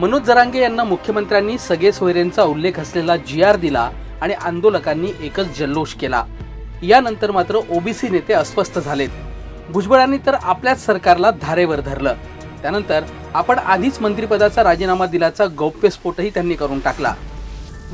मनोज जरांगे यांना मुख्यमंत्र्यांनी सगळे सोयरेंचा उल्लेख असलेला जी आर दिला आणि आंदोलकांनी एकच जल्लोष केला. यानंतर मात्र ओबीसी नेते अस्वस्थ झालेत. भुजबळांनी तर आपल्याच सरकारला धारेवर धरलं. त्यानंतर आपण आधीच मंत्रिपदाचा राजीनामा दिल्याचा गौप्यस्फोटही त्यांनी करून टाकला.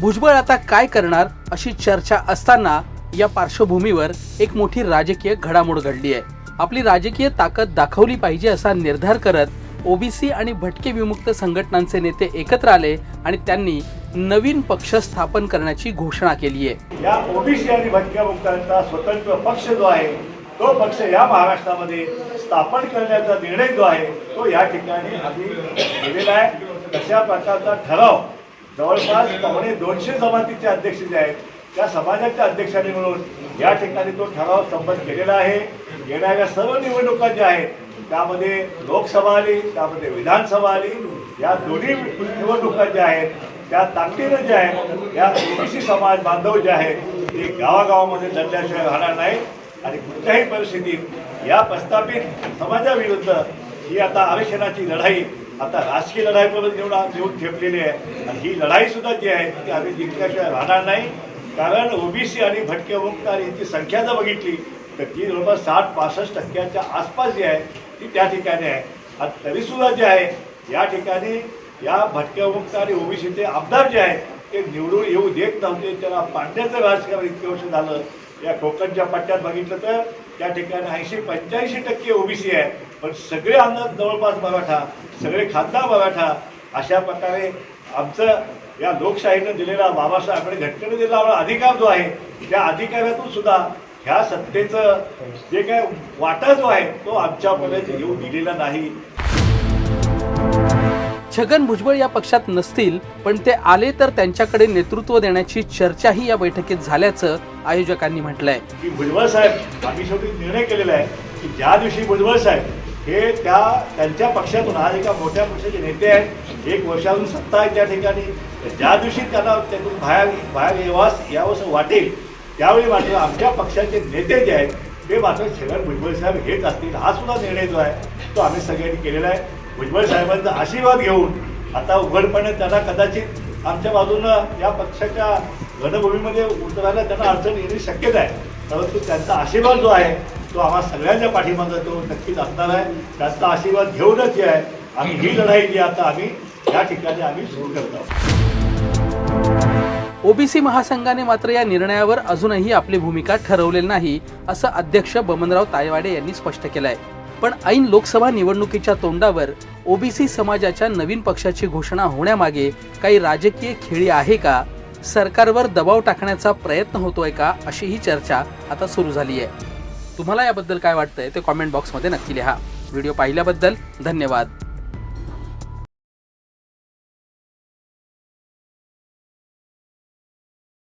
भुजबळ आता काय करणार अशी चर्चा असताना या पार्श्वभूमीवर एक मोठी राजकीय घडामोड घडली आहे आपली राजकीय ताकद दाखवली पाहिजे असा निर्धार करत ओबीसी आणि भटके विमुक्त संघटनांचे नेते एकत्र आले आणि त्यांनी नवीन पक्ष स्थापन करण्याची घोषणा केली आहे. या ओबीसी आणि भटक्या मुक्तांचा स्वतंत्र पक्ष जो आहे तो पक्ष या महाराष्ट्रामध्ये स्थापन करण्याचा निर्णय जो आहे तो या ठिकाणी आम्ही दिलेला आहे. तशा प्रकारचा ठराव जवळपास पावणे दोनशे जमातीचे अध्यक्ष जे आहेत त्या समाजाच्या अध्यक्षांनी म्हणून या ठिकाणी तो ठराव संबंध केलेला आहे. येणाऱ्या सर्व निवडणुका ज्या आहेत त्यामध्ये लोकसभा आली त्यामध्ये विधानसभा आली या दोन्ही निवडणुका ज्या आहेत त्या ताकदीनं ज्या आहेत या ओबीसी समाज बांधव जे आहेत ते गावागावामध्ये लढल्याशिवाय राहणार नाही आणि कुठल्याही परिस्थितीत या प्रस्थापित समाजाविरुद्ध ही आता आरक्षणाची लढाई आता राजकीय लढाईपर्यंत येऊन येऊन ठेपलेली आहे. आणि ही लढाई सुद्धा जी आहे ती आम्ही जिंकल्याशिवाय राहणार नाही. कारण ओबीसी आणि भटके मुक्त आणि यांची संख्या जर बघितली तर ती जवळपास साठ पासष्ट टक्क्याच्या आसपास जी आहे ती त्या ठिकाणी आहे. आता तरीसुद्धा जे आहे या ठिकाणी या भटक्यामुक्त आणि ओबीसीचे आमदार जे आहेत ते निवडून येऊ देत नव्हते. त्याला पाडण्याचं राजकारण इतके वर्ष झालं. या कोकणच्या पट्ट्यात बघितलं तर त्या ठिकाणी ऐंशी पंच्याऐंशी टक्के ओबीसी आहे. पण सगळे आमदार जवळपास मराठा सगळे खासदार मराठा. अशा प्रकारे आमचं या लोकशाहीनं दिलेला बाबासाहेबांकडे घटनेने दिलेला आपला अधिकार जो आहे त्या अधिकारातून सुद्धा ह्या सत्तेचं जे काय वाटा जो आहे तो आमच्यापर्यंत येऊ दिलेला नाही. छगन भुजबळ या पक्षात नसतील पण ते आले तर त्यांच्याकडे नेतृत्व देण्याची चर्चाही या बैठकीत झाल्याचं आयोजकांनी म्हटलंय. की भुजबळ साहेब आम्ही शेवटी निर्णय केलेला आहे की ज्या दिवशी भुजबळ साहेब हे त्या त्यांच्या पक्षातून आज एका मोठ्या पक्षाचे नेते आहेत एक वर्षातून सत्ता आहे त्या ठिकाणी ज्या दिवशी त्यांना त्यातून बाहेर बाहेर येवास यावंसं वाटेल त्यावेळी मात्र आमच्या पक्षाचे नेते जे आहेत ते मात्र छगन भुजबळ साहेब घेत असतील हा सुद्धा निर्णय जो आहे तो आम्ही सगळ्यांनी केलेला आहे. भुजबळ साहेबांचा आशीर्वाद घेऊन आता उघडपणे त्यांना कदाचित आमच्या बाजूनं या पक्षाच्या घनभूमीमध्ये उतरायला त्यांना अडचण येणे शक्यता आहे. परंतु त्यांचा आशीर्वाद जो आहे तो आम्हा सगळ्यांच्या पाठिंबा तो नक्कीच असणार आहे. त्यांचा आशीर्वाद घेऊनच जे आहे आम्ही ही लढाई जी आता आम्ही या ठिकाणी आम्ही सुरू करत आहोत. ओबीसी महासंघाने मात्र या निर्णयावर अजूनही आपली भूमिका ठरवलेली नाही असं अध्यक्ष बमनराव तायवाडे यांनी स्पष्ट केलंय. पण ऐन लोकसभा निवडणुकीच्या तोंडावर ओबीसी समाजाच्या नवीन पक्षाची घोषणा होण्यामागे काही राजकीय खेळी आहे का? सरकारवर दबाव टाकण्याचा प्रयत्न होतोय का? अशी ही चर्चा आता सुरू झाली आहे तुम्हाला याबद्दल काय वाटतंय ते कॉमेंट बॉक्समध्ये नक्की लिहा. व्हिडिओ पाहिल्याबद्दल धन्यवाद.